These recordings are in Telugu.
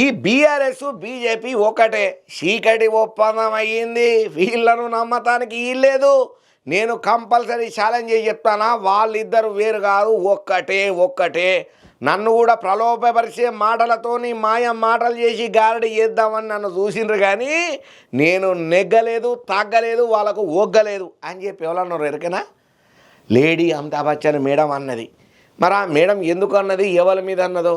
ఈ బీఆర్ఎస్ బీజేపీ ఒకటే చీకటి ఒప్పందం అయ్యింది వీళ్ళను నమ్మటానికి వీల్లేదు. నేను కంపల్సరీ ఛాలెంజ్ చేసి చెప్తానా వాళ్ళిద్దరు వేరు కాదు ఒక్కటే ఒక్కటే. నన్ను కూడా ప్రలోభపరిచే మాటలతోని మాయ మాటలు చేసి గారడి చేద్దామని నన్ను చూసిండ్రు కానీ నేను నెగ్గలేదు తగ్గలేదు వాళ్ళకు ఒగ్గలేదు అని చెప్పి ఎవరన్నారు ఎరకనా లేడీ అమితాబ్ బచ్చన్ మేడం అన్నది. మరి ఆ మేడం ఎందుకు అన్నది? ఎవరి మీద అన్నదో?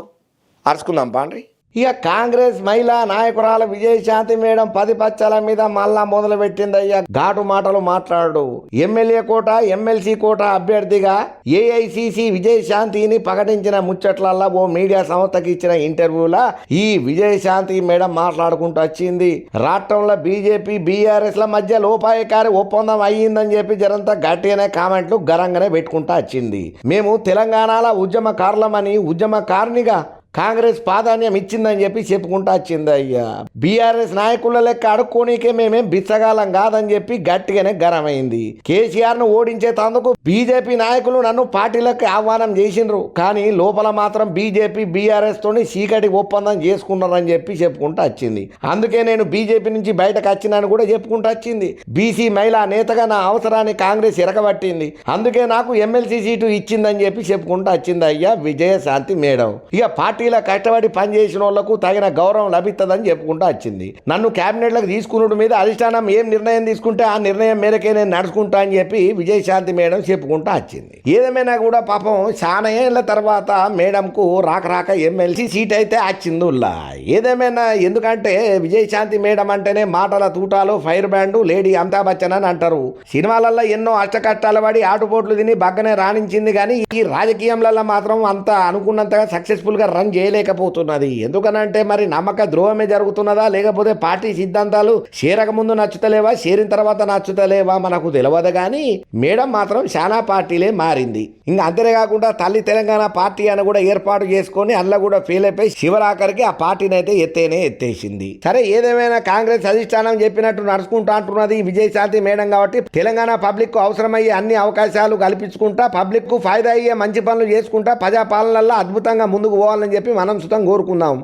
అరుచుకుందాం పాండ్రి. ఇక కాంగ్రెస్ మహిళా నాయకురాలు విజయశాంతి మేడం పది పచ్చల మీద మళ్ళా మొదలు పెట్టింది అయ్యా ఘాటు మాటలు మాట్లాడు. ఎమ్మెల్యే కోట ఎమ్మెల్సీ కోట అభ్యర్థిగా ఏఐసిసి విజయశాంతిని ప్రకటించిన ముచ్చట్లల్లా ఓ మీడియా సంస్థకి ఇచ్చిన ఇంటర్వ్యూలా ఈ విజయశాంతి మేడం మాట్లాడుకుంటూ వచ్చింది. రాష్ట్రంలో బీజేపీ బీఆర్ఎస్ ల మధ్య లోపాయకారి ఒప్పందం అయ్యిందని చెప్పి జరంతా గట్టిగానే కామెంట్లు గరంగానే పెట్టుకుంటా వచ్చింది. మేము తెలంగాణలో ఉద్యమకారులమని ఉద్యమకారునిగా కాంగ్రెస్ ప్రాధాన్యం ఇచ్చిందని చెప్పి చెప్పుకుంటా వచ్చింది అయ్యా. బీఆర్ఎస్ నాయకుల లెక్క అడుక్కోనికే మేమేం బిచ్చగాలం కాదని చెప్పి గట్టిగానే గరమైంది. కేసీఆర్ను ఓడించేందుకు బీజేపీ నాయకులు నన్ను పార్టీలకు ఆహ్వానం చేసిండ్రు. కానీ లోపల మాత్రం బీజేపీ బీఆర్ఎస్ తోని చీకటి ఒప్పందం చేసుకున్నారని చెప్పి చెప్పుకుంటూ వచ్చింది. అందుకే నేను బీజేపీ నుంచి బయటకు వచ్చినాను కూడా చెప్పుకుంటూ వచ్చింది. బీసీ మహిళా నేతగా నా అవసరాన్ని కాంగ్రెస్ ఎరగబట్టింది. అందుకే నాకు ఎమ్మెల్సీ సీటు ఇచ్చిందని చెప్పి చెప్పుకుంటూ వచ్చింది అయ్యా విజయశాంతి మేడం. ఇక ఇలా కష్టపడి పనిచేసిన వాళ్ళకు తగిన గౌరవం లభిస్తుందని చెప్పుకుంటూ వచ్చింది. నన్ను క్యాబినెట్లకు తీసుకున్నట్టు మీద అధిష్టానం ఏం నిర్ణయం తీసుకుంటే ఆ నిర్ణయం మేరకే నేను నడుచుకుంటా అని చెప్పి విజయశాంతి మేడం చెప్పుకుంటూ వచ్చింది. ఏదేమైనా కూడా పాపం చాలా ఏళ్ళ తర్వాత మేడంకు రాక రాక ఎమ్మెల్సీ సీట్ అయితే వచ్చిందిలా ఏదేమైనా ఎందుకంటే విజయశాంతి మేడం అంటేనే మాటల తూటాలు firebrand lady Amitabh Bachchan అని అంటారు. సినిమాలలో ఎన్నో అష్టకష్టాలు పడి ఆటుపోట్లు తిని బగ్గనే రాణించింది కానీ ఈ రాజకీయంలలో మాత్రం అంత అనుకున్నంతగా సక్సెస్ఫుల్గా రన్ చేయలేకపోతున్నది. ఎందుకనంటే మరి నమ్మక ద్రోహమే జరుగుతున్నదా? లేకపోతే పార్టీ సిద్ధాంతాలు చేరక ముందు నచ్చుతలేవా? చేరిన తర్వాత నచ్చుతలేవా? మనకు తెలియదు కానీ మేడం మాత్రం చాలా పార్టీలే మారింది. ఇంకా అంతేకాకుండా తల్లి తెలంగాణ పార్టీ అని కూడా ఏర్పాటు చేసుకొని అందులో కూడా ఫెయిల్ అయిపోయి శివరాఖరికి ఆ పార్టీని అయితే ఎత్తేనే ఎత్తేసింది. సరే ఏదేమైనా కాంగ్రెస్ అధిష్టానం చెప్పినట్టు నడుచుకుంటా అంటున్నది విజయశాంతి మేడం కాబట్టి తెలంగాణ పబ్లిక్కు అవసరమయ్యే అన్ని అవకాశాలు కల్పించుకుంటా పబ్లిక్కు ఫాయిదా అయ్యే మంచి పనులు చేసుకుంటా ప్రజాపాలనల్లో అద్భుతంగా ముందుకు పోవాలని చెప్పి చెప్పి మనం సుతం కోరుకుందాం.